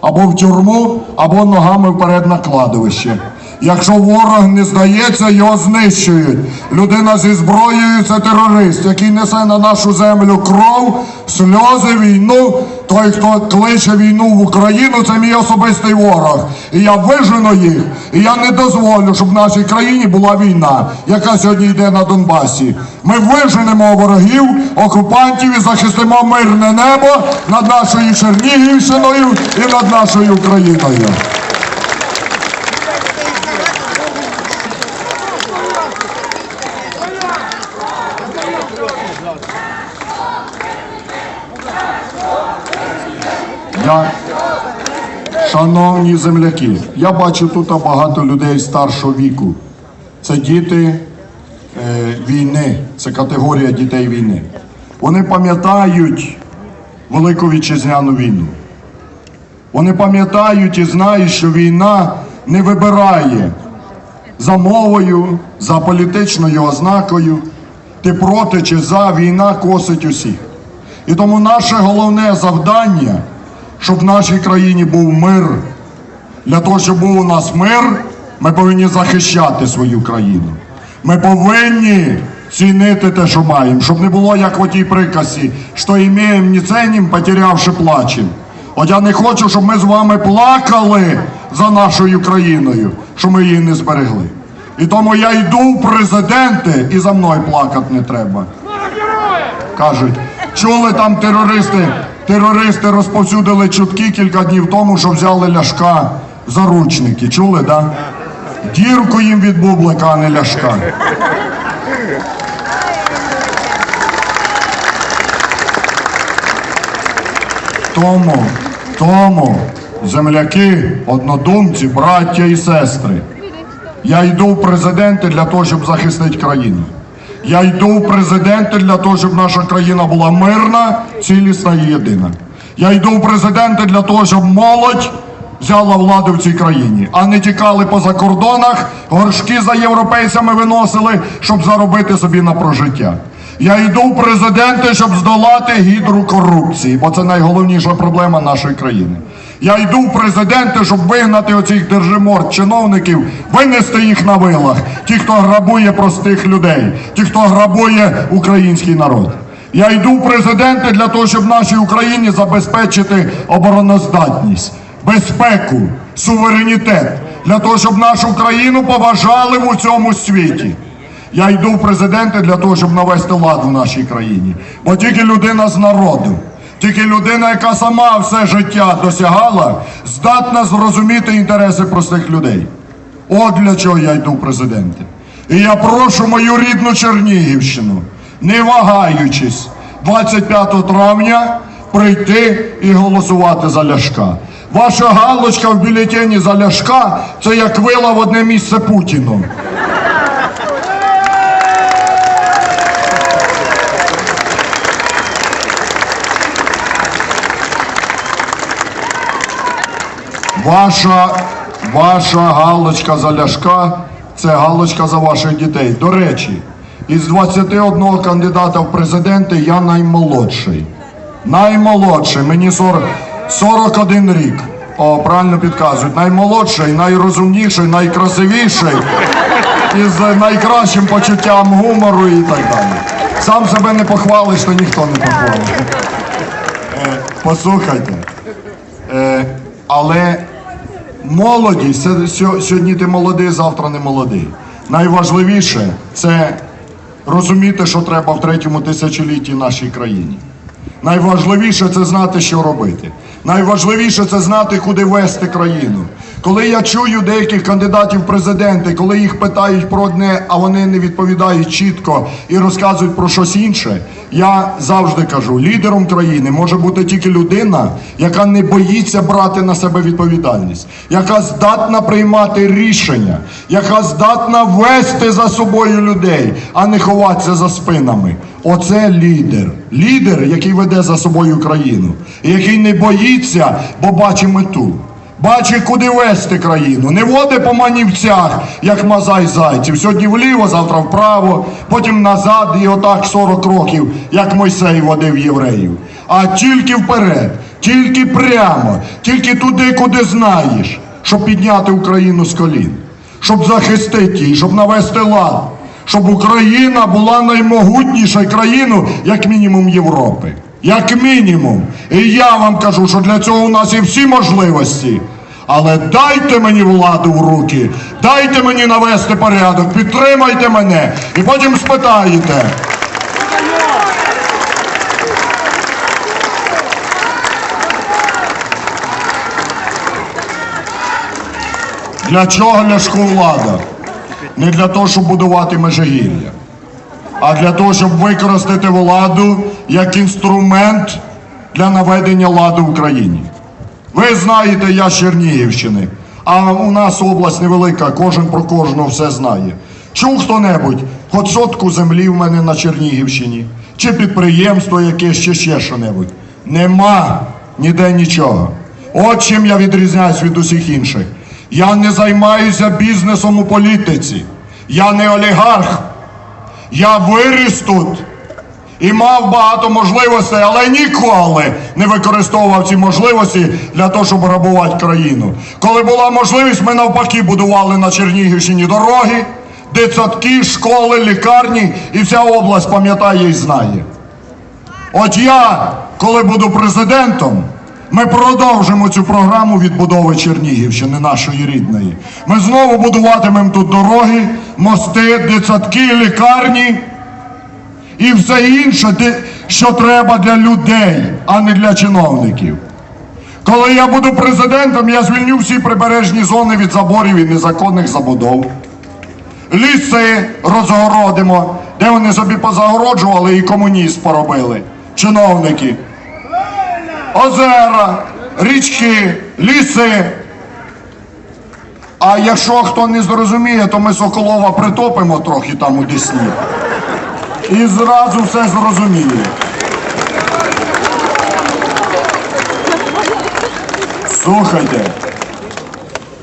або в тюрму, або ногами вперед на кладовище. Якщо ворог не здається, його знищують. Людина зі зброєю це терорист, який несе на нашу землю кров, сльози, війну. Той, хто кличе війну в Україну, це мій особистий ворог. І я вижену їх, і я не дозволю, щоб в нашій країні була війна, яка сьогодні йде на Донбасі. Ми виженемо ворогів, окупантів і захистимо мирне небо над нашою Чернігівщиною і над нашою Україною. Я, шановні земляки, я бачу тут багато людей старшого віку. Це діти е, війни, це категорія дітей війни. Вони пам'ятають Велику вітчизняну війну. Вони пам'ятають і знають, що війна не вибирає за мовою, за політичною ознакою. Ти проти чи за війна косить усіх. І тому наше головне завдання, щоб в нашій країні був мир. Для того, щоб був у нас мир, ми повинні захищати свою країну. Ми повинні цінити те, що маємо, щоб не було як в тій приказці, що імеємо, не ценім, потерявши плачем. От я не хочу, щоб ми з вами плакали за нашою країною, що ми її не зберегли. І тому я йду в президенти, і за мною плакати не треба. Кажуть, чули там терористи, терористи розповсюдили чутки кілька днів тому, що взяли ляшка заручники. Чули, да? Дірку їм від бублика, а не ляшка. Тому, тому, земляки, однодумці, браття і сестри, я йду в президенти для того, щоб захистити країну. Я йду в президенти для того, щоб наша країна була мирна, цілісна і єдина. Я йду в президенти для того, щоб молодь взяла владу в цій країні, а не тікали по закордонах, горшки за європейцями виносили, щоб заробити собі на прожиття. Я йду в президенти, щоб здолати гідру корупції, бо це найголовніша проблема нашої країни. Я йду в президенти, щоб вигнати оцих держиморд чиновників, винести їх на вилах, ті, хто грабує простих людей, ті, хто грабує український народ. Я йду в президенти для того, щоб нашій Україні забезпечити обороноздатність, безпеку, суверенітет, для того, щоб нашу країну поважали в цьому світі. Я йду в президенти для того, щоб навести лад в нашій країні. Бо тільки людина з народу, тільки людина, яка сама все життя досягала, здатна зрозуміти інтереси простих людей. От для чого я йду в президенти. І я прошу мою рідну Чернігівщину, не вагаючись, 25 травня прийти і голосувати за Ляшка. Ваша галочка в бюлетені за Ляшка це як вила в одне місце Путіну. Ваша, ваша галочка за ляшка це галочка за ваших дітей. До речі, із 21 кандидата в президенти я наймолодший. Наймолодший, мені 40, 41 рік. О, правильно підказують. Наймолодший, найрозумніший, найкрасивіший, із найкращим почуттям гумору і так далі. Сам себе не похвалиш, то ніхто не похвалить. Е, послухайте. Е, але молодість, сьогодні ти молодий, завтра не молодий. Найважливіше це розуміти, що треба в третьому тисячолітті нашій країні. Найважливіше це знати, що робити. Найважливіше це знати, куди вести країну. Коли я чую деяких кандидатів в президенти, коли їх питають про одне, а вони не відповідають чітко і розказують про щось інше, я завжди кажу: лідером країни може бути тільки людина, яка не боїться брати на себе відповідальність, яка здатна приймати рішення, яка здатна вести за собою людей, а не ховатися за спинами. Оце лідер. Лідер, який веде за собою країну, який не боїться, бо бачить мету. Бачить, куди вести країну. Не води по манівцях, як мазай зайців. Сьогодні вліво, завтра вправо, потім назад і отак 40 років, як Мойсей водив євреїв. А тільки вперед. Тільки прямо, тільки туди, куди знаєш, щоб підняти Україну з колін, щоб захистити її, щоб навести лад, щоб Україна була наймогутнішою країною, як мінімум Європи. Як мінімум. І я вам кажу, що для цього у нас є всі можливості. Але дайте мені владу в руки, дайте мені навести порядок, підтримайте мене і потім спитаєте. Для чого Ляшку влада? Не для того, щоб будувати Межигір'я, а для того, щоб використати владу як інструмент для наведення ладу в Україні. Ви знаєте, я з Чернігівщини, а у нас область невелика, кожен про кожного все знає. Чув хто-небудь, хоч сотку землі в мене на Чернігівщині, чи підприємство якесь, чи ще що-небудь. Нема ніде нічого. От чим я відрізняюсь від усіх інших. Я не займаюся бізнесом у політиці. Я не олігарх. Я виріс тут і мав багато можливостей, але ніколи не використовував ці можливості для того, щоб грабувати країну. Коли була можливість, ми навпаки будували на Чернігівщині дороги, дитсадки, школи, лікарні, і вся область пам'ятає і знає. От я, коли буду президентом, ми продовжимо цю програму відбудови Чернігівщини, нашої рідної. Ми знову будуватимемо тут дороги, мости, дитсадки, лікарні і все інше, що треба для людей, а не для чиновників. Коли я буду президентом, я звільню всі прибережні зони від заборів і незаконних забудов. Ліси розгородимо, де вони собі позагороджували і комуніст поробили. Чиновники. Озера, річки, ліси. А якщо хто не зрозуміє, то ми Соколова притопимо трохи там у Десні. І зразу все зрозуміє. Слухайте,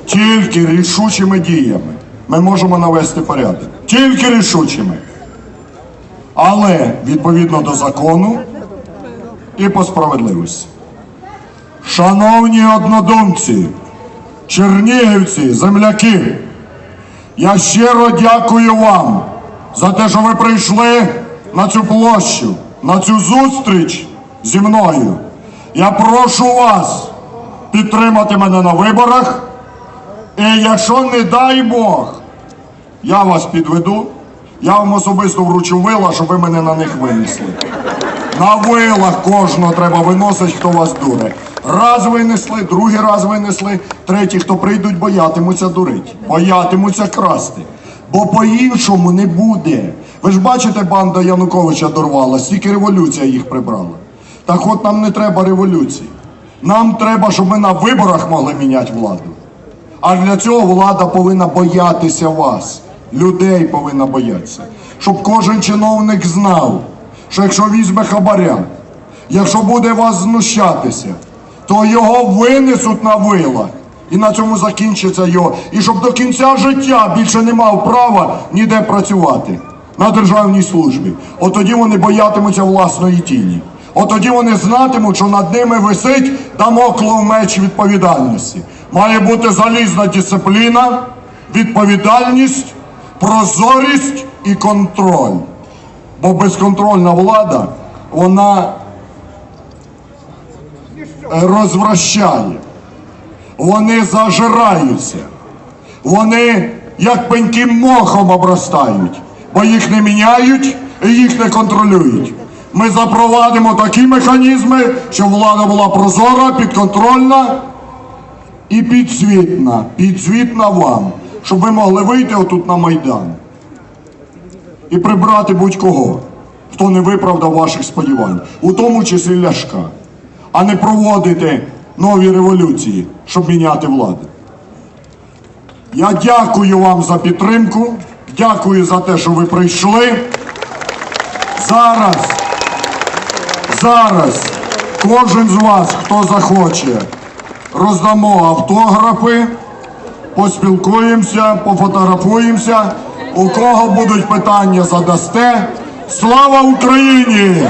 тільки рішучими діями ми можемо навести порядок. Тільки рішучими. Але відповідно до закону і по справедливості. Шановні однодумці, чернігівці, земляки, я щиро дякую вам за те, що ви прийшли на цю площу, на цю зустріч зі мною. Я прошу вас підтримати мене на виборах. І якщо не дай Бог, я вас підведу, я вам особисто вручу вила, щоб ви мене на них винесли. На вилах кожного треба виносити, хто вас дуре. Раз винесли, другий раз винесли, третій, хто прийдуть, боятимуться дурить, боятимуться красти. Бо по-іншому не буде. Ви ж бачите, банда Януковича дорвала, стільки революція їх прибрала. Так от нам не треба революції. Нам треба, щоб ми на виборах могли міняти владу. А для цього влада повинна боятися вас. Людей повинна боятися. Щоб кожен чиновник знав, що якщо візьме хабаря, якщо буде вас знущатися, то його винесуть на вила. І на цьому закінчиться його. І щоб до кінця життя більше не мав права ніде працювати на державній службі. От тоді вони боятимуться власної тіні. От тоді вони знатимуть, що над ними висить дамоклов меч відповідальності. Має бути залізна дисципліна, відповідальність, прозорість і контроль. Бо безконтрольна влада, вона розвращає. Вони зажираються. Вони як пеньки мохом обростають, бо їх не міняють і їх не контролюють. Ми запровадимо такі механізми, щоб влада була прозора, підконтрольна і підзвітна. Підзвітна вам, щоб ви могли вийти отут на Майдан і прибрати будь-кого, хто не виправдав ваших сподівань, у тому числі Ляшка, а не проводити нові революції, щоб міняти владу. Я дякую вам за підтримку, дякую за те, що ви прийшли. Зараз, зараз кожен з вас, хто захоче, роздамо автографи, поспілкуємося, пофотографуємося. У кого будуть питання, задасте. Слава Україні!